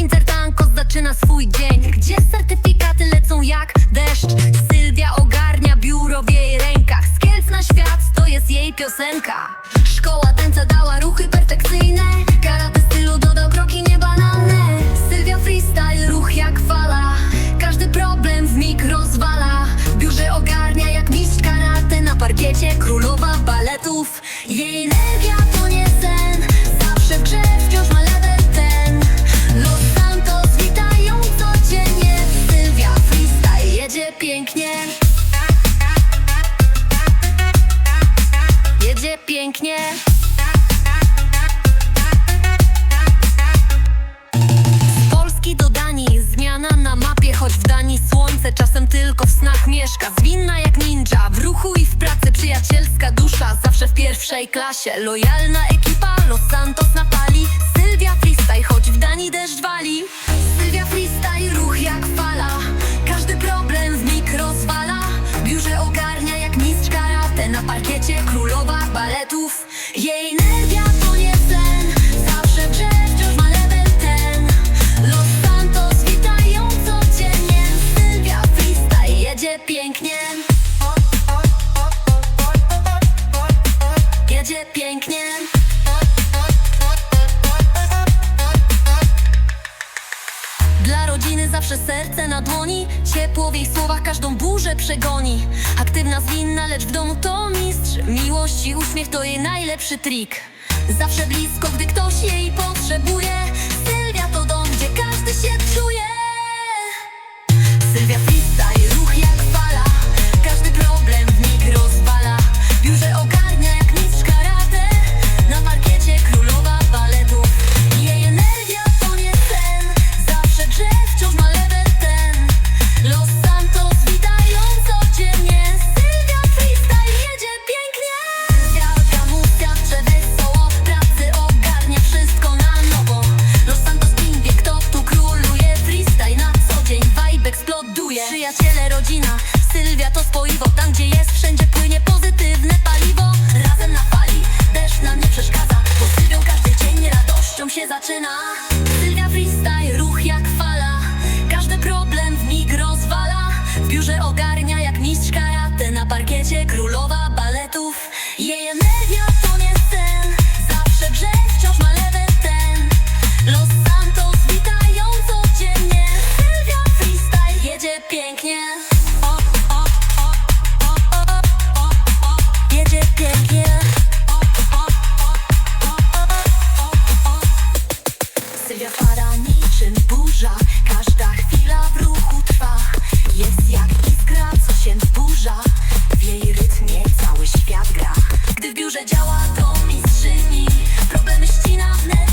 Intertanko zaczyna swój dzień. Gdzie certyfikaty lecą jak deszcz? Sylwia ogarnia biuro w jej rękach. Z na świat to jest jej piosenka. Szkoła tańca dała ruchy perfekcyjne. Karate stylu dodał kroki niebanalne. Sylwia freestyle, ruch jak fala. Każdy problem w mig rozwala. W biurze ogarnia jak mistrz karate. Na parkiecie królowa baletów. Jej pięknie. Z Polski do Danii Zmiana na mapie, choć w Danii słońce Czasem tylko w snach mieszka. Zwinna jak ninja, w ruchu i w pracy Przyjacielska dusza, zawsze w pierwszej klasie. Lojalna ekipa, Los Santos na pali. Sylwia freestyle, choć w Danii deszcz wali. Sylwia freestyle, ruch Jedzie pięknie. Dla rodziny zawsze serce na dłoni Ciepło w jej słowach każdą burzę przegoni. Aktywna, zwinna, lecz w domu to mistrz. Miłość i uśmiech to jej najlepszy trik. Zawsze blisko, gdy ktoś jej potrzebuje. Sylwia to dom, gdzie każdy się czuje rodzina, Sylwia to spoiwo Tam gdzie jest, wszędzie płynie pozytywne paliwo. Razem na fali, deszcz nam nie przeszkadza. Bo Sylwią każdy dzień radością się zaczyna. Sylwia freestyle, ruch jak fala. Każdy problem w mig rozwala. W biurze ogarnia Działa to mistrzyni. Problemy ścina wnet